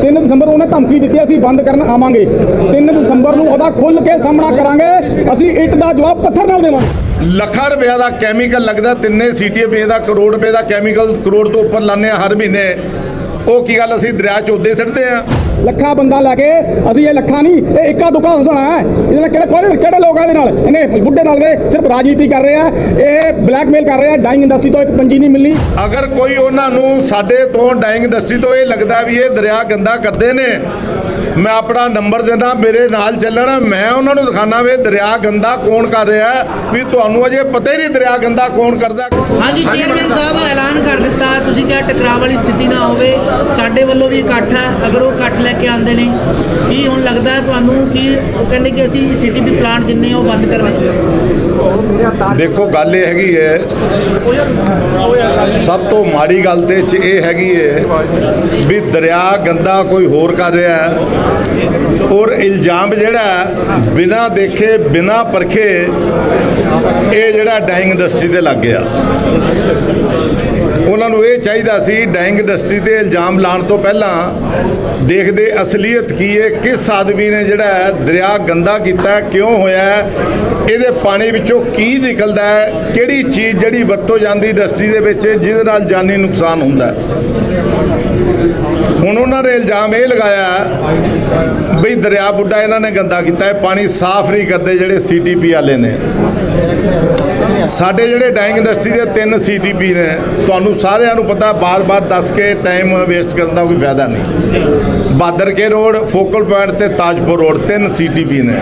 3 ਦਸੰਬਰ ਉਹਨੇ ਧਮਕੀ ਦਿੱਤੀ, ਅਸੀਂ ਬੰਦ ਕਰਨ ਆਵਾਂਗੇ। 3 ਦਸੰਬਰ ਨੂੰ ਉਹਦਾ ਖੁੱਲ ਕੇ ਸਾਹਮਣਾ ਕਰਾਂਗੇ, ਅਸੀਂ ਇੱਟ ਦਾ ਜਵਾਬ ਪੱਥਰ ਨਾਲ ਦੇਵਾਂਗੇ। ਲੱਖਾਂ ਰੁਪਏ ਦਾ ਕੈਮੀਕਲ ਲੱਗਦਾ, ਤਿੰਨੇ ਸੀਟੀਪੀ ਦਾ, ਕਰੋੜ ਰੁਪਏ ਦਾ ਕੈਮੀਕਲ ਕਰੋੜ ਤੋਂ ਉੱਪਰ ਲਾਉਂਦੇ ਆ ਹਰ ਮਹੀਨੇ। ਉਹ ਕੀ ਗੱਲ, ਅਸੀਂ ਦਰਿਆ 'ਚ ਉੱਦੇ ਸਿੱਟਦੇ ਆ। ਲੱਖਾਂ ਬੰਦਾ ਲੈ ਕੇ ਅਸੀਂ ਇਹ ਲੱਖਾਂ ਨਹੀਂ, ਇਹ ਇੱਕਾ ਦੁੱਕਾ ਹੱਸਣਾ ਹੈ ਇਹਦੇ ਨਾਲ ਕਿਹੜੇ ਕੋਹਰੇ ਕਿਹੜੇ ਲੋਕ ਆ ਇਹਦੇ ਨਾਲ? ਇਹਨੇ ਬੁੱਢੇ ਨਾਲ ਦੇ ਸਿਰਫ ਰਾਜਨੀਤੀ ਕਰ ਰਹੇ ਆ ਇਹ ਬਲੈਕਮੇਲ ਕਰ ਰਹੇ ਆ ਡਾਈਂਗ ਇੰਡਸਟਰੀ ਤੋਂ ਇੱਕ ਪੰਜੀ ਨਹੀਂ ਮਿਲਣੀ। ਅਗਰ ਕੋਈ ਉਹਨਾਂ ਨੂੰ ਸਾਡੇ ਤੋਂ ਡਾਈਂਗ ਇੰਡਸਟਰੀ ਤੋਂ ਇਹ ਲੱਗਦਾ ਵੀ ਇਹ ਦਰਿਆ ਗੰਦਾ ਕਰਦੇ ਨੇ ਮੈਂ ਆਪਣਾ ਨੰਬਰ ਦਿੰਦਾ, ਮੇਰੇ ਨਾਲ ਚੱਲਣਾ। ਮੈਂ ਉਹਨਾਂ ਨੂੰ ਦਿਖਾਣਾ ਵੀ, ਦਰਿਆ ਗੰਦਾ ਕੌਣ ਕਰ ਰਿਹਾ ਵੀ ਤੁਹਾਨੂੰ ਅਜੇ ਪਤਾ ਹੀ ਨਹੀਂ ਦਰਿਆ ਗੰਦਾ ਕੌਣ ਕਰਦਾ। ਹਾਂਜੀ, ਚੇਅਰਮੈਨ ਸਾਹਿਬ ਐਲਾਨ ਕਰ ਦਿੱਤਾ, ਤੁਸੀਂ ਕਿਹਾ ਟਕਰਾਅ ਵਾਲੀ ਸਥਿਤੀ ਨਾ ਹੋਵੇ। ਸਾਡੇ ਵੱਲੋਂ ਵੀ ਇਕੱਠ ਹੈ, ਅਗਰ ਉਹ ਇਕੱਠ ਲੈ ਕੇ ਆਉਂਦੇ ਨੇ। ਕੀ ਹੁਣ ਲੱਗਦਾ ਤੁਹਾਨੂੰ ਕਿ ਉਹ ਕਹਿੰਦੇ ਕਿ ਅਸੀਂ ਸੀਟੀਪੀ ਪਲਾਂਟ ਜਿੰਨੇ ਉਹ ਬੰਦ ਕਰਨੇ। ਦੇਖੋ, ਗੱਲ ਇਹ ਹੈਗੀ ਹੈ, ਸਭ ਤੋਂ ਮਾੜੀ ਗੱਲ ਤੇ ਚ ਇਹ ਹੈਗੀ ਹੈ ਵੀ ਦਰਿਆ ਗੰਦਾ ਕੋਈ ਹੋਰ ਕਰ ਰਿਹਾ ਹੈ ਔਰ ਇਲਜ਼ਾਮ ਜਿਹੜਾ ਬਿਨਾ ਦੇਖੇ, ਬਿਨਾ ਪਰਖੇ, ਇਹ ਜਿਹੜਾ ਡਾਈਂਗ ਇੰਡਸਟਰੀ ਤੇ ਲੱਗ ਗਿਆ। ਉਹਨਾਂ ਨੂੰ ਇਹ ਚਾਹੀਦਾ ਸੀ ਡਾਈਂਗ ਇੰਡਸਟਰੀ ਤੇ ਇਲਜ਼ਾਮ ਲਾਉਣ ਤੋਂ ਪਹਿਲਾਂ ਦੇਖਦੇ ਅਸਲੀਅਤ ਕੀ ਹੈ, ਕਿਸ ਆਦਮੀ ਨੇ ਜਿਹੜਾ ਦਰਿਆ ਗੰਦਾ ਕੀਤਾ ਕਿਉਂ ਹੋਇਆ ਇਹਦੇ ਪਾਣੀ ਵਿੱਚੋਂ ਕੀ ਨਿਕਲਦਾ ਹੈ, ਕਿਹੜੀ ਚੀਜ਼ ਜਿਹੜੀ ਵਰਤੋਂ ਜਾਂਦੀ ਇੰਡਸਟਰੀ ਦੇ ਵਿੱਚ ਜਿਹਦੇ ਨਾਲ ਜਾਨੀ ਨੁਕਸਾਨ ਹੁੰਦਾ ਹੁਣ ਉਹਨਾਂ ਨੇ ਇਲਜ਼ਾਮ ਇਹ ਲਗਾਇਆ ਬਈ ਦਰਿਆ ਬੁੱਢਾ ਇਹਨਾਂ ਨੇ ਗੰਦਾ ਕੀਤਾ ਹੈ, ਪਾਣੀ ਸਾਫ਼ ਨਹੀਂ ਕਰਦੇ ਜਿਹੜੇ ਸੀਟੀਪੀ ਵਾਲੇ ਨੇ। ਸਾਡੇ ਜਿਹੜੇ ਡਾਈਂਗ ਇੰਡਸਟਰੀ ਦੇ ਤਿੰਨ ਸੀਟੀਪੀ ਨੇ, ਤੁਹਾਨੂੰ ਸਾਰਿਆਂ ਨੂੰ ਪਤਾ, ਬਾਰ-ਬਾਰ ਦੱਸ ਕੇ ਟਾਈਮ ਵੇਸਟ ਕਰਨ ਦਾ ਕੋਈ ਫਾਇਦਾ ਨਹੀਂ। Bahadur Ke road, focal point ਤੇ ਤਾਜਪੁਰ ਰੋਡ, ਤਿੰਨ ਸੀਟੀਪੀ ਨੇ।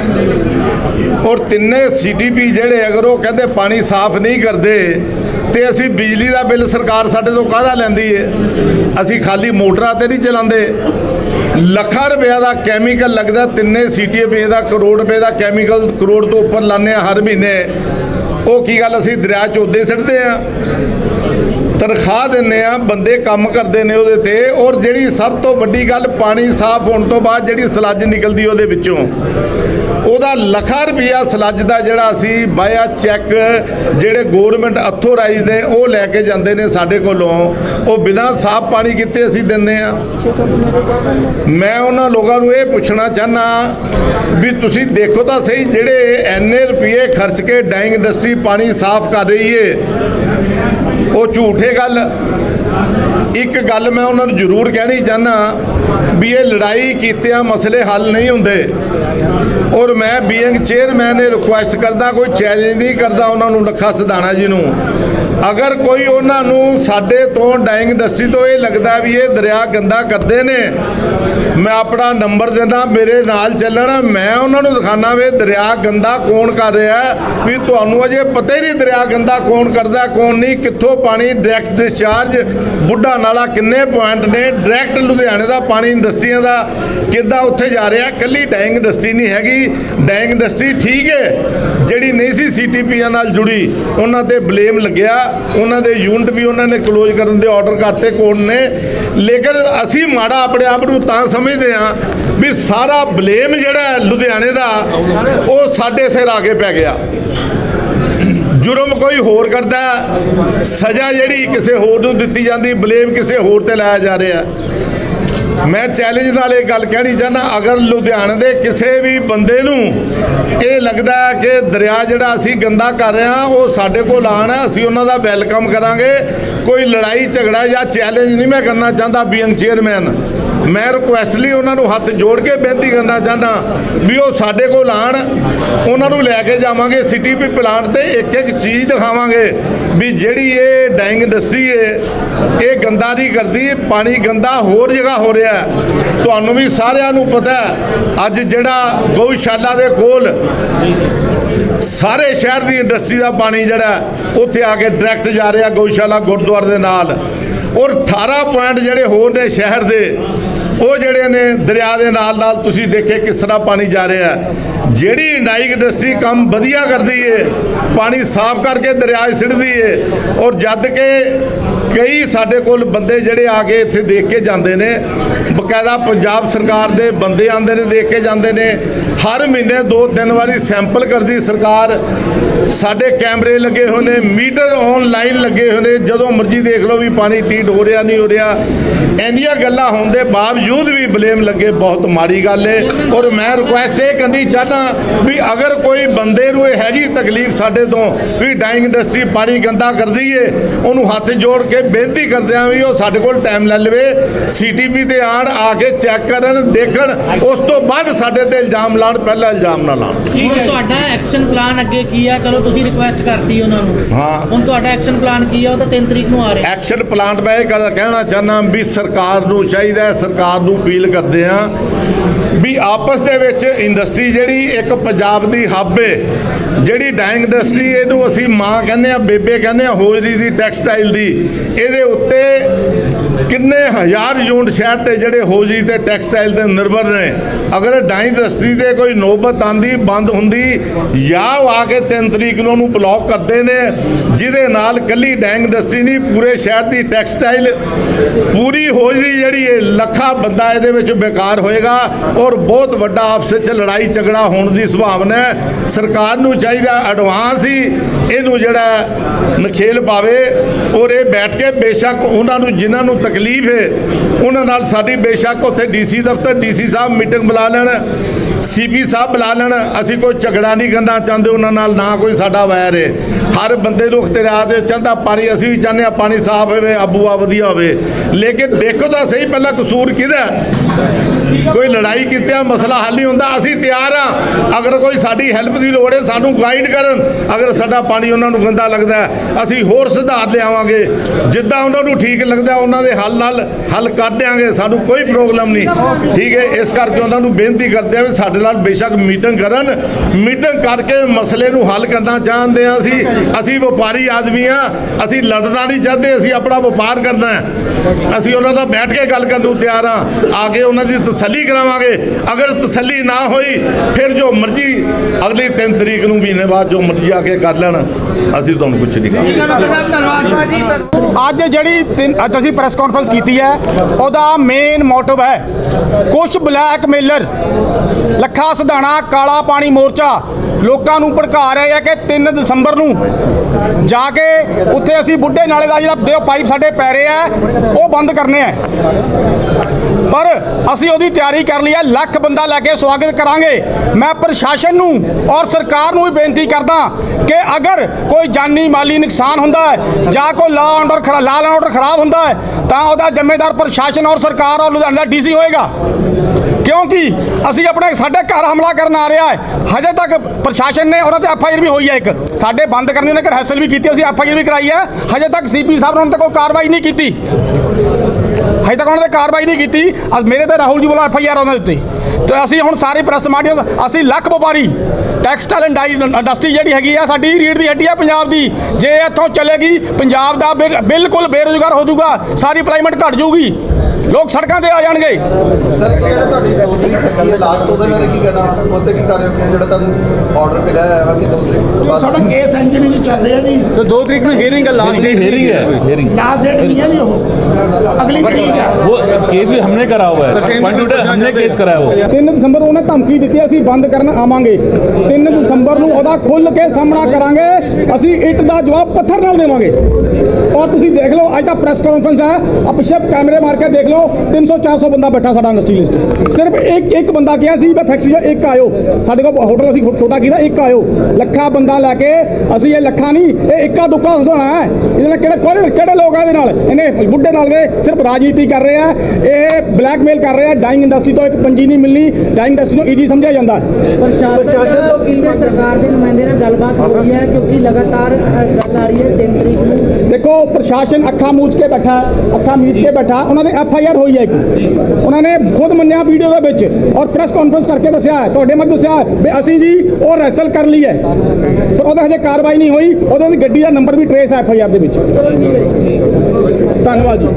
ਔਰ ਤਿੰਨੇ ਸੀਟੀਪੀ ਜਿਹੜੇ ਅਗਰ ਉਹ ਕਹਿੰਦੇ ਪਾਣੀ ਸਾਫ਼ ਨਹੀਂ ਕਰਦੇ, ਤੇ ਅਸੀਂ ਬਿਜਲੀ ਦਾ ਬਿੱਲ ਸਰਕਾਰ ਸਾਡੇ ਤੋਂ ਕਾਹਦਾ ਲੈਂਦੀ ਹੈ ਅਸੀਂ ਖਾਲੀ ਮੋਟਰਾਂ ਤੇ ਨਹੀਂ ਚਲਾਉਂਦੇ। ਲੱਖਾਂ ਰੁਪਏ ਦਾ ਕੈਮੀਕਲ ਲੱਗਦਾ, ਤਿੰਨੇ ਸੀਟੀਪੀ ਦਾ ਕਰੋੜ ਰੁਪਏ ਦਾ ਕੈਮੀਕਲ ਕਰੋੜ ਤੋਂ ਉੱਪਰ ਲਾਉਂਦੇ ਆ ਹਰ ਮਹੀਨੇ। ਉਹ ਕੀ ਗੱਲ ਅਸੀਂ ਦਰਿਆ 'ਚ ਉੱਦੇ ਸਿੱਟਦੇ ਆ? ਤਨਖਾਹ ਦਿੰਨੇ ਆ, ਬੰਦੇ ਕੰਮ ਕਰਦੇ ਨੇ ਉਹਦੇ ਤੇ, ਔਰ ਜਿਹੜੀ ਸਭ ਤੋਂ ਵੱਡੀ ਗੱਲ ਪਾਣੀ ਸਾਫ਼ ਹੋਣ ਤੋਂ ਬਾਅਦ ਜਿਹੜੀ ਸਲੱਜ ਨਿਕਲਦੀ ਉਹਦੇ ਵਿੱਚੋਂ। ਉਹਦਾ ਲੱਖਾਂ ਰੁਪਈਆ ਸਲੱਜ ਦਾ ਜਿਹੜਾ ਅਸੀਂ ਬਾਇਆ ਚੈੱਕ ਜਿਹੜੇ ਗਵਰਨਮੈਂਟ ਅਥੋਰਾਈਜ਼ ਨੇ, ਉਹ ਲੈ ਕੇ ਜਾਂਦੇ ਨੇ ਸਾਡੇ ਕੋਲੋਂ। ਉਹ ਬਿਨਾਂ ਸਾਫ਼ ਪਾਣੀ ਕੀਤੇ ਅਸੀਂ ਦਿੰਦੇ ਆ ਮੈਂ ਉਹਨਾਂ ਲੋਕਾਂ ਨੂੰ ਇਹ ਪੁੱਛਣਾ ਚਾਹਨਾ ਵੀ ਤੁਸੀਂ ਦੇਖੋ ਤਾਂ ਸਹੀ, ਜਿਹੜੇ ਐਨੇ ਰੁਪਏ ਖਰਚ ਕੇ ਡਾਈਂਗ ਇੰਡਸਟਰੀ ਪਾਣੀ ਸਾਫ਼ ਕਰ ਰਹੀ ਏ, ਉਹ ਝੂਠੇ ਗੱਲ। ਇੱਕ ਗੱਲ ਮੈਂ ਉਹਨਾਂ ਨੂੰ ਜ਼ਰੂਰ ਕਹਿਣੀ ਚਾਹਨਾ ਵੀ ਇਹ ਲੜਾਈ ਕੀਤਿਆਂ ਮਸਲੇ ਹੱਲ ਨਹੀਂ ਹੁੰਦੇ। ਔਰ ਮੈਂ ਬੀਇੰਗ ਚੇਅਰਮੈਨ ਨੇ ਰਿਕੁਐਸਟ ਕਰਦਾ, ਕੋਈ ਚੈਲੰਜ ਨਹੀਂ ਕਰਦਾ ਉਹਨਾਂ ਨੂੰ ਲੱਖਾ ਸਿਧਾਣਾ ਜੀ ਨੂੰ। ਅਗਰ ਕੋਈ ਉਹਨਾਂ ਨੂੰ ਸਾਡੇ ਤੋਂ ਡਾਈਂਗ ਇੰਡਸਟਰੀ ਤੋਂ ਇਹ ਲੱਗਦਾ ਵੀ ਇਹ ਦਰਿਆ ਗੰਦਾ ਕਰਦੇ ਨੇ, ਮੈਂ ਆਪਣਾ ਨੰਬਰ ਦਿੰਦਾ, ਮੇਰੇ ਨਾਲ ਚੱਲਣ, ਮੈਂ ਉਹਨਾਂ ਨੂੰ ਦਿਖਾਣਾ ਵੀ ਦਰਿਆ ਗੰਦਾ ਕੌਣ ਕਰ ਰਿਹਾ ਵੀ ਤੁਹਾਨੂੰ ਅਜੇ ਪਤਾ ਹੀ ਨਹੀਂ ਦਰਿਆ ਗੰਦਾ ਕੌਣ ਕਰਦਾ ਕੌਣ ਨਹੀਂ, ਕਿੱਥੋਂ ਪਾਣੀ ਡਾਇਰੈਕਟ ਡਿਸਚਾਰਜ ਬੁੱਢਾ ਨਾਲਾ ਕਿੰਨੇ ਪੁਆਇੰਟ ਨੇ ਡਾਇਰੈਕਟ ਲੁਧਿਆਣੇ ਦਾ ਪਾਣੀ ਇੰਡਸਟਰੀਆਂ ਦਾ ਕਿੱਦਾਂ ਉੱਥੇ ਜਾ ਰਿਹਾ ਕੱਲੀ ਡਾਈਂਗ ਇੰਡਸਟਰੀ ਨਹੀਂ ਹੈਗੀ ਡਾਈਂਗ ਇੰਡਸਟਰੀ ਠੀਕ ਹੈ, ਜਿਹੜੀ ਨਹੀਂ ਸੀ ਸੀਟੀਪੀਆਂ ਨਾਲ ਜੁੜੀ, ਉਹਨਾਂ ਤੇ ਬਲੇਮ ਲੱਗਿਆ ਉਹਨਾਂ ਦੇ ਯੂਨਿਟ ਵੀ ਉਹਨਾਂ ਨੇ ਕਲੋਜ਼ ਕਰਨ ਦੇ ਆਰਡਰ ਕਰਤੇ ਕੋਰਟ ਨੇ। ਲੇਕਿਨ ਅਸੀਂ ਮਾੜਾ ਆਪਣੇ ਆਪ ਨੂੰ ਤਾਂ ਸਮਝਦੇ ਹਾਂ ਵੀ ਸਾਰਾ ਬਲੇਮ ਜਿਹੜਾ ਲੁਧਿਆਣੇ ਦਾ, ਉਹ ਸਾਡੇ ਸਿਰ ਆ ਕੇ ਪੈ ਗਿਆ। ਜੁਰਮ ਕੋਈ ਹੋਰ ਕਰਦਾ ਸਜ਼ਾ ਜਿਹੜੀ ਕਿਸੇ ਹੋਰ ਨੂੰ ਦਿੱਤੀ ਜਾਂਦੀ ਬਲੇਮ ਕਿਸੇ ਹੋਰ ਤੇ ਲਾਇਆ ਜਾ ਰਿਹਾ। ਮੈਂ ਚੈਲੰਜ ਨਾਲ ਇਹ ਗੱਲ ਕਹਿਣੀ ਚਾਹੁੰਦਾ, ਅਗਰ ਲੁਧਿਆਣੇ ਦੇ ਕਿਸੇ ਵੀ ਬੰਦੇ ਨੂੰ ਇਹ ਲੱਗਦਾ ਹੈ ਕਿ ਦਰਿਆ ਜਿਹੜਾ ਅਸੀਂ ਗੰਦਾ ਕਰ ਰਹੇ ਹਾਂ, ਉਹ ਸਾਡੇ ਕੋਲ ਆਉਣ, ਅਸੀਂ ਉਹਨਾਂ ਦਾ ਵੈਲਕਮ ਕਰਾਂਗੇ। ਕੋਈ ਲੜਾਈ ਝਗੜਾ ਜਾਂ ਚੈਲੰਜ ਨਹੀਂ ਮੈਂ ਕਰਨਾ ਚਾਹੁੰਦਾ ਬੀਇੰਗ ਚੇਅਰਮੈਨ ਮੈਂ ਰਿਕੁਐਸਟ ਲਈ ਉਹਨਾਂ ਨੂੰ ਹੱਥ ਜੋੜ ਕੇ ਬੇਨਤੀ ਕਰਨਾ ਚਾਹੁੰਦਾ ਵੀ ਉਹ ਸਾਡੇ ਕੋਲ ਆਣ, ਉਹਨਾਂ ਨੂੰ ਲੈ ਕੇ ਜਾਵਾਂਗੇ ਸਿਟੀ ਪੀ ਪਲਾਂਟ ਤੇ ਇੱਕ ਇੱਕ ਚੀਜ਼ ਦਿਖਾਵਾਂਗੇ ਵੀ ਜਿਹੜੀ ਇਹ ਡਾਈਂਗ ਇੰਡਸਟਰੀ ਹੈ ਇਹ ਗੰਦਾ ਨਹੀਂ ਕਰਦੀ, ਪਾਣੀ ਗੰਦਾ ਹੋਰ ਜਗ੍ਹਾ ਹੋ ਰਿਹਾ। ਤੁਹਾਨੂੰ ਵੀ ਸਾਰਿਆਂ ਨੂੰ ਪਤਾ ਅੱਜ ਜਿਹੜਾ ਗਊਸ਼ਾਲਾ ਦੇ ਕੋਲ ਸਾਰੇ ਸ਼ਹਿਰ ਦੀ ਇੰਡਸਟਰੀ ਦਾ ਪਾਣੀ ਜਿਹੜਾ ਉੱਥੇ ਆ ਕੇ ਡਾਇਰੈਕਟ ਜਾ ਰਿਹਾ ਗਊਸ਼ਾਲਾ ਗੁਰਦੁਆਰੇ ਦੇ ਨਾਲ। ਔਰ 18 ਪੁਆਇੰਟ ਜਿਹੜੇ ਹੋਰ ਨੇ ਸ਼ਹਿਰ ਦੇ ਉਹ ਜਿਹੜੇ ਨੇ ਦਰਿਆ ਦੇ ਨਾਲ ਨਾਲ ਤੁਸੀਂ ਦੇਖੇ ਕਿਸ ਤਰ੍ਹਾਂ ਪਾਣੀ ਜਾ ਰਿਹਾ ਜਿਹੜੀ ਇੰਡਾਈ ਇੰਡਸਟਰੀ ਕੰਮ ਵਧੀਆ ਕਰਦੀ ਏ, ਪਾਣੀ ਸਾਫ਼ ਕਰਕੇ ਦਰਿਆ ਸਿੱਟਦੀ ਏ, ਔਰ ਜਦ ਕਿ ਕਈ ਸਾਡੇ ਕੋਲ ਬੰਦੇ ਜਿਹੜੇ ਆ ਕੇ ਇੱਥੇ ਦੇਖ ਕੇ ਜਾਂਦੇ ਨੇ, ਬਕਾਇਦਾ ਪੰਜਾਬ ਸਰਕਾਰ ਦੇ ਬੰਦੇ ਆਉਂਦੇ ਨੇ, ਦੇਖ ਕੇ ਜਾਂਦੇ ਨੇ, ਹਰ ਮਹੀਨੇ ਦੋ ਤਿੰਨ ਵਾਰੀ ਸੈਂਪਲ ਕਰਦੀ ਸਰਕਾਰ ਸਾਡੇ ਕੈਮਰੇ ਲੱਗੇ ਹੋਏ ਨੇ, ਮੀਟਰ ਆਨਲਾਈਨ ਲੱਗੇ ਹੋਏ ਨੇ, ਜਦੋਂ ਮਰਜ਼ੀ ਦੇਖ ਲਓ ਵੀ ਪਾਣੀ ਟੀਟ ਹੋ ਰਿਹਾ, ਨਹੀਂ ਹੋ ਰਿਹਾ। ਇੰਨੀਆਂ ਗੱਲਾਂ ਹੋਣ ਦੇ ਬਾਵਜੂਦ ਵੀ ਬਲੇਮ ਲੱਗੇ, ਬਹੁਤ ਮਾੜੀ ਗੱਲ ਏ। ਔਰ ਮੈਂ ਰਿਕੁਐਸਟ ਇਹ ਕਰਨੀ ਚਾਹਨਾ ਵੀ ਅਗਰ ਕੋਈ ਬੰਦੇ ਨੂੰ ਇਹ ਹੈਗੀ ਤਕਲੀਫ ਸਾਡੇ ਤੋਂ ਵੀ ਡਾਈਂਗ ਇੰਡਸਟਰੀ ਪਾਣੀ ਗੰਦਾ ਕਰਦੀ ਏ, ਉਹਨੂੰ ਹੱਥ ਜੋੜ ਕੇ ਬੇਨਤੀ ਕਰਦੇ ਆ ਵੀ ਉਹ ਸਾਡੇ ਕੋਲ ਟਾਈਮ ਲੈ ਲਵੇ ਸੀਟੀਪੀ ਤੇ ਆਣ, ਆ ਕੇ ਚੈੱਕ ਕਰਨ, ਦੇਖਣ, ਉਸ ਤੋਂ ਬਾਅਦ ਸਾਡੇ ਤੇ ਇਲਜ਼ਾਮ ਲਾਉਣ, ਪਹਿਲਾਂ ਇਲਜ਼ਾਮ ਨਾ ਲਾਉਣ। ਹੈ ਤੁਹਾਡਾ ਐਕਸ਼ਨ ਪਲਾਨ ਅੱਗੇ ਕੀ ਆ? ਚਲੋ ਤੁਸੀਂ ਰਿਕੁਐਸਟ ਕਰਤੀ ਉਹਨਾਂ ਨੂੰ। ਹਾਂ। ਹੁਣ ਤੁਹਾਡਾ ਐਕਸ਼ਨ ਪਲਾਨ ਕੀ ਆ? ਉਹ ਤਾਂ 3 ਤਰੀਕ ਨੂੰ ਆ ਰਿਹਾ। ਐਕਸ਼ਨ ਪਲਾਂਟ ਮੈਂ ਇਹ ਗੱਲ ਕਹਿਣਾ ਚਾਹੁੰਦਾ ਵੀ ਸਰਕਾਰ ਨੂੰ ਚਾਹੀਦਾ ਸਰਕਾਰ ਨੂੰ ਅਪੀਲ ਕਰਦੇ ਆ ਵੀ ਆਪਸ ਦੇ ਵਿੱਚ ਇੰਡਸਟਰੀ ਜਿਹੜੀ ਇੱਕ ਪੰਜਾਬ ਦੀ ਹੱਬ ਏ ਜਿਹੜੀ ਡਾਈਂਗ ਇੰਡਸਟਰੀ ਇਹਨੂੰ ਅਸੀਂ ਮਾਂ ਕਹਿੰਦੇ ਆ ਬੇਬੇ ਕਹਿੰਦੇ ਆ ਹੋਜਰੀ ਦੀ, ਟੈਕਸਟਾਈਲ ਦੀ। ਇਹਦੇ ਉੱਤੇ ਕਿੰਨੇ ਹਜ਼ਾਰ ਯੂਨਿਟ ਸ਼ਹਿਰ ਤੇ ਜਿਹੜੇ ਹੋਜਰੀ ਤੇ ਟੈਕਸਟਾਈਲ ਤੇ ਨਿਰਭਰ ਨੇ। ਅਗਰ ਡਾਈਂਗ ਇੰਡਸਟਰੀ ਤੇ ਕੋਈ ਨੋਬਤ ਆਂਦੀ, ਬੰਦ ਹੁੰਦੀ, ਜਾਂ ਉਹ ਆ ਕੇ 3 ਤਰੀਕ ਨੂੰ ਉਹਨੂੰ ਬਲੌਕ ਕਰਦੇ ਨੇ, ਜਿਹਦੇ ਨਾਲ ਕੱਲੀ ਡੈਂਗ ਇੰਡਸਟਰੀ ਨਹੀਂ, ਪੂਰੇ ਸ਼ਹਿਰ ਦੀ ਟੈਕਸਟਾਈਲ, ਪੂਰੀ ਹੋਜਰੀ ਜਿਹੜੀ ਹੈ ਲੱਖਾਂ ਬੰਦਾ ਇਹਦੇ ਵਿੱਚ ਬੇਕਾਰ ਹੋਏਗਾ ਔਰ ਬਹੁਤ ਵੱਡਾ ਆਪਸ ਵਿੱਚ ਲੜਾਈ ਝਗੜਾ ਹੋਣ ਦੀ ਸੰਭਾਵਨਾ ਹੈ। ਸਰਕਾਰ ਨੂੰ ਚਾਹੀਦਾ ਐਡਵਾਂਸ ਹੀ ਇਹਨੂੰ ਜਿਹੜਾ ਨਖੇਲ ਪਾਵੇ, ਔਰ ਇਹ ਬੈਠ ਕੇ ਬੇਸ਼ੱਕ ਉਹਨਾਂ ਨੂੰ ਜਿਨ੍ਹਾਂ ਨੂੰ ਤਕਲੀਫ ਹੈ, ਉਹਨਾਂ ਨਾਲ ਸਾਡੀ ਬੇਸ਼ੱਕ ਉੱਥੇ ਡੀਸੀ ਦਫ਼ਤਰ ਡੀਸੀ ਸਾਹਿਬ ਮੀਟਿੰਗ ਬੁਲਾ ਲੈਣ ਸੀਪੀ ਸਾਹਿਬ ਬੁਲਾ ਲੈਣ, ਅਸੀਂ ਕੋਈ ਝਗੜਾ ਨਹੀਂ ਕਰਨਾ ਚਾਹੁੰਦੇ, ਉਹਨਾਂ ਨਾਲ ਨਾ ਕੋਈ ਸਾਡਾ ਵੈਰ ਹੈ। ਹਰ ਬੰਦੇ ਨੂੰ ਇਖਤਿਆਰ ਦੇ, ਚਾਹੁੰਦਾ ਪਾਣੀ, ਅਸੀਂ ਵੀ ਚਾਹੁੰਦੇ ਹਾਂ ਪਾਣੀ ਸਾਫ਼ ਹੋਵੇ ਆਬੂਆ ਵਧੀਆ ਹੋਵੇ। ਲੇਕਿਨ ਦੇਖੋ ਤਾਂ ਸਹੀ, ਪਹਿਲਾਂ ਕਸੂਰ ਕਿਹਦਾ? ਕੋਈ ਲੜਾਈ ਕੀਤਿਆਂ ਮਸਲਾ ਹੱਲ ਨਹੀਂ ਹੁੰਦਾ, ਅਸੀਂ ਤਿਆਰ ਆ। ਅਗਰ ਕੋਈ ਸਾਡੀ ਹੈਲਪ ਦੀ ਲੋੜ ਹੈ, ਸਾਨੂੰ ਗਾਈਡ ਕਰਨ। ਅਗਰ ਸਾਡਾ ਪਾਣੀ ਉਹਨਾਂ ਨੂੰ ਗੰਦਾ ਲੱਗਦਾ ਅਸੀਂ ਹੋਰ ਸੁਧਾਰ ਲਿਆਵਾਂਗੇ। ਜਿੱਦਾਂ ਉਹਨਾਂ ਨੂੰ ਠੀਕ ਲੱਗਦਾ, ਉਹਨਾਂ ਦੇ ਹੱਲ ਨਾਲ ਹੱਲ ਕਰ ਦਿਆਂਗੇ, ਸਾਨੂੰ ਕੋਈ ਪ੍ਰੋਬਲਮ ਨਹੀਂ। ਠੀਕ ਹੈ, ਇਸ ਕਰਕੇ ਉਹਨਾਂ ਨੂੰ ਬੇਨਤੀ ਕਰਦੇ ਆ ਵੀ ਸਾਡੇ ਨਾਲ ਬੇਸ਼ੱਕ ਮੀਟਿੰਗ ਕਰਨ। ਮੀਟਿੰਗ ਕਰਕੇ ਮਸਲੇ ਨੂੰ ਹੱਲ ਕਰਨਾ ਚਾਹੁੰਦੇ ਆ ਅਸੀਂ। ਅਸੀਂ ਵਪਾਰੀ ਆਦਮੀ ਆ, ਅਸੀਂ ਲੜਨਾ ਨਹੀਂ ਚਾਹਦੇ, ਅਸੀਂ ਆਪਣਾ ਵਪਾਰ ਕਰਨਾ ਹੈ। ਅਸੀਂ ਉਹਨਾਂ ਦਾ ਬੈਠ ਕੇ ਗੱਲ ਕਰਨ ਨੂੰ ਤਿਆਰ ਆ ਆ ਕੇ ਉਹਨਾਂ ਦੀ ਤਸੱਲੀ ਕਰਾਵਾਂਗੇ। ਅਗਰ ਤਸੱਲੀ ਨਾ ਹੋਈ, ਫਿਰ ਜੋ ਮਰਜ਼ੀ ਅਗਲੀ 3 ਤਰੀਕ ਨੂੰ ਮਹੀਨੇ ਬਾਅਦ ਜੋ ਮਰਜ਼ੀ ਆ ਕੇ ਕਰ ਲੈਣ, ਅਸੀਂ ਤੁਹਾਨੂੰ ਕੁਝ ਨਹੀਂ ਕਹਾਂਗੇ ਅੱਜ ਜਿਹੜੀ ਤਿੰਨ- ਅੱਜ ਅਸੀਂ ਪ੍ਰੈਸ ਕਾਨਫਰੰਸ ਕੀਤੀ ਹੈ, ਉਹਦਾ ਮੇਨ ਮੋਟਿਵ ਹੈ ਕੁਝ ਬਲੈਕਮੇਲਰ ਲੱਖਾ ਸਧਾਣਾ, ਕਾਲਾ ਪਾਣੀ ਮੋਰਚਾ ਲੋਕਾਂ ਨੂੰ ਭੜਕਾ ਰਹੇ ਆ ਕਿ 3 ਦਸੰਬਰ ਨੂੰ ਜਾ ਕੇ ਉੱਥੇ ਅਸੀਂ ਬੁੱਢੇ ਨਾਲੇ ਦਾ ਜਿਹੜਾ ਦਿਓ ਪਾਈਪ ਸਾਡੇ ਪੈ ਰਹੇ ਹੈ ਉਹ ਬੰਦ ਕਰਨੇ ਆ। ਪਰ ਅਸੀਂ ਉਹਦੀ ਤਿਆਰੀ ਕਰ ਲਈ ਹੈ। ਲੱਖ ਬੰਦਾ ਲੈ ਕੇ ਸਵਾਗਤ ਕਰਾਂਗੇ। ਮੈਂ ਪ੍ਰਸ਼ਾਸਨ ਨੂੰ ਔਰ ਸਰਕਾਰ ਨੂੰ ਵੀ ਬੇਨਤੀ ਕਰਦਾ ਕਿ ਅਗਰ ਕੋਈ ਜਾਨੀ ਮਾਲੀ ਨੁਕਸਾਨ ਹੁੰਦਾ ਹੈ ਜਾਂ ਕੋਈ ਲਾ ਆਰਡਰ ਖਰਾ ਲਾ ਆਰਡਰ ਖਰਾਬ ਹੁੰਦਾ ਹੈ, ਤਾਂ ਉਹਦਾ ਜ਼ਿੰਮੇਦਾਰ ਪ੍ਰਸ਼ਾਸਨ ਔਰ ਸਰਕਾਰ ਔਰ ਲੁਧਿਆਣਾ ਦਾ ਡੀਸੀ ਹੋਏਗਾ। ਕਿਉਂਕਿ ਅਸੀਂ ਆਪਣੇ ਸਾਡੇ ਘਰ ਹਮਲਾ ਕਰਨ ਆ ਰਿਹਾ ਹੈ। ਹਜੇ ਤੱਕ ਪ੍ਰਸ਼ਾਸਨ ਨੇ ਉਹਨਾਂ ਤੇ ਐਫ ਆਈ ਆਰ ਵੀ ਹੋਈ ਹੈ ਇੱਕ। ਸਾਡੇ ਬੰਦ ਕਰਨੇ ਨੇ ਹੈਸਲ ਵੀ ਕੀਤੀ, ਅਸੀਂ ਐਫ ਆਈ ਆਰ ਵੀ ਕਰਾਈ ਹੈ। ਹਜੇ ਤੱਕ ਸੀਪੀ ਸਾਹਿਬ ਨੇ ਉਹਨਾਂ ਤੇ ਕੋਈ ਕਾਰਵਾਈ ਨਹੀਂ ਕੀਤੀ। ਹਜੇ ਤੱਕ ਉਹਨਾਂ ਨੇ ਕਾਰਵਾਈ ਨਹੀਂ ਕੀਤੀ। ਅੱਜ ਮੇਰੇ ਤੇ ਰਾਹੁਲ ਜੀ ਵੱਲੋਂ ਐਫ ਆਈ ਆਰ ਉਹਨਾਂ ਦੇ ਉੱਤੇ। ਤੇ ਅਸੀਂ ਹੁਣ ਸਾਰੇ ਪ੍ਰੈਸ ਮਾਧਿਅਮ ਅਸੀਂ ਲੱਖ ਵਪਾਰੀ, ਟੈਕਸਟਾਈਲ ਇੰਡਸਟਰੀ ਜਿਹੜੀ ਹੈਗੀ ਆ, ਸਾਡੀ ਰੀੜ ਦੀ ਹੱਡੀ ਆ ਪੰਜਾਬ ਦੀ। ਜੇ ਇੱਥੋਂ ਚੱਲੇਗੀ, ਪੰਜਾਬ ਦਾ ਬਿਲ- ਬਿਲਕੁਲ ਬੇਰੁਜ਼ਗਾਰ ਹੋ ਜਾਊਗਾ, ਸਾਰੀ ਇੰਪਲਾਈਮੈਂਟ ਘਟ ਜਾਊਗੀ। ਲੋਕ ਸੜਕਾਂ ਤੇ ਆ ਜਾਣਗੇ। ਸਰ ਜਿਹੜਾ ਤੁਹਾਡੀ ਦੋ ਤਰੀਕ ਤੱਕ ਦੇ ਲਾਸਟ ਉਹਦੇ ਬਾਰੇ ਕੀ ਕਹਿਣਾ? ਉੱਤੇ ਕੀ ਕਰ ਰਹੇ ਜਿਹੜਾ ਤੁਹਾਨੂੰ ਆਰਡਰ ਮਿਲਿਆ ਹੈ ਕਿ ਦੋ ਤਰੀਕ ਤੋਂ ਬਾਅਦ? ਸਾਡਾ ਕੇਸ ਇੰਜਣੀ ਚ ਚੱਲ ਰਿਹਾ ਜੀ। ਸਰ ਦੋ ਤਰੀਕ ਨੂੰ ਹੀਅਰਿੰਗ ਹੈ ਲਾਸਟ ਡੇਟ ਹੀਅਰਿੰਗ ਹੈ ਹੀਅਰਿੰਗ ਲਾਸਟ ਡੇਟ ਨਹੀਂ ਹੈ ਉਹ। ਅਗਲੀ ਤਰੀਕ ਹੈ। ਉਹ ਕੇਸ ਵੀ ਹਮਨੇ ਕਰਾ ਹੋਇਆ ਹੈ। ਕੰਪਿਊਟਰ ਹਮਨੇ ਕੇਸ ਕਰਾਇਆ ਹੋਇਆ 3 ਦਸੰਬਰ ਉਹਨੇ ਧਮਕੀ ਦਿੱਤੀ ਅਸੀਂ ਬੰਦ ਕਰਨ ਆਵਾਂਗੇ। 3 ਦਸੰਬਰ ਨੂੰ ਉਹਦਾ ਖੁੱਲ ਕੇ ਸਾਹਮਣਾ ਕਰਾਂਗੇ। ਅਸੀਂ ਇੱਟ ਦਾ ਜਵਾਬ ਪੱਥਰ ਨਾਲ ਦੇਵਾਂਗੇ। ਔਰ ਤੁਸੀਂ ਦੇਖ ਲਓ ਅੱਜ ਦਾ ਪ੍ਰੈਸ ਕਾਨਫਰੰਸ ਹੈ। ਆ ਪਿੱਛੇ ਕੈਮਰੇ ਮਾਰ ਕੇ ਦੇਖ ਲਓ 300 400 ਬੰਦਾ ਬੈਠਾ ਸਾਡਾ ਇੰਡਸਟਰੀਲਿਸਟ ਸਿਰਫ ਇੱਕ ਇੱਕ ਬੰਦਾ ਕਿਹਾ ਸੀ ਮੈਂ ਫੈਕਟਰੀ 'ਚੋਂ ਇੱਕ ਆਇਓ। ਸਾਡੇ ਕੋਲ ਹੋਟਲ ਅਸੀਂ ਛੋਟਾ ਕੀਤਾ ਇੱਕ ਆਇਓ। ਲੱਖਾਂ ਬੰਦਾ ਲੈ ਕੇ ਅਸੀਂ ਇਹ ਲੱਖਾਂ ਨਹੀਂ ਇਹ ਇੱਕਾ ਦੁੱਕਾ ਹਸਦਾਣਾ ਹੈ ਇਹਦੇ ਨਾਲ ਕਿਹੜੇ ਕਿਹੜੇ ਕਿਹੜੇ ਲੋਕ ਆ ਇਹਦੇ ਨਾਲ? ਇਹਨੇ ਬੁੱਢੇ ਨਾਲ ਦੇ ਸਿਰਫ ਰਾਜਨੀਤੀ ਕਰ ਰਹੇ ਆ ਇਹ ਬਲੈਕਮੇਲ ਕਰ ਰਹੇ ਆ ਡਾਈਂਗ ਇੰਡਸਟਰੀ ਤੋਂ ਇੱਕ ਪੰਜੀ ਨਹੀਂ ਮਿਲਣੀ ਡਾਈਂਗ ਇੰਡਸਟਰੀ ਨੂੰ ਈਜ਼ੀ ਸਮਝਿਆ ਜਾਂਦਾ। ਪ੍ਰਸ਼ਾਸਨ ਤੋਂ ਕਿਸੇ ਸਰਕਾਰ ਦੇ ਨੁਮਾਇੰਦੇ ਨਾਲ ਗੱਲਬਾਤ ਹੋ ਰਹੀ ਹੈ ਕਿਉਂਕਿ ਲਗਾਤਾਰ ਗੱਲ ਆ ਰਹੀ ਹੈ 3 ਤਰੀਕ ਨੂੰ ਦੇਖੋ ਪ੍ਰਸ਼ਾਸਨ ਅੱਖਾਂ ਮੂਚ ਕੇ ਬੈਠਾ ਅੱਖਾਂ ਮੀਚ ਕੇ ਬੈਠਾ ਉਹਨਾਂ ਦੇ ਐਫ ਆਈ ਆਰ ਹੋਈ ਹੈ ਇੱਕ। ਉਹਨਾਂ ਨੇ ਖੁਦ ਮੰਨਿਆ ਵੀਡੀਓ ਦੇ ਵਿੱਚ ਔਰ ਪ੍ਰੈਸ ਕਾਨਫਰੰਸ ਕਰਕੇ ਦੱਸਿਆ ਹੈ, ਤੁਹਾਡੇ ਮੱਧ ਦੱਸਿਆ ਵੀ ਅਸੀਂ ਜੀ ਉਹ ਰੈਸਲ ਕਰ ਲਈ ਹੈ। ਪਰ ਉਹਦਾ ਹਜੇ ਕਾਰਵਾਈ ਨਹੀਂ ਹੋਈ। ਉਹਦੇ ਦੀ ਗੱਡੀ ਦਾ ਨੰਬਰ ਵੀ ਟਰੇਸ ਹੈ ਐਫ ਆਈ ਆਰ ਦੇ ਵਿੱਚ। ਧੰਨਵਾਦ ਜੀ।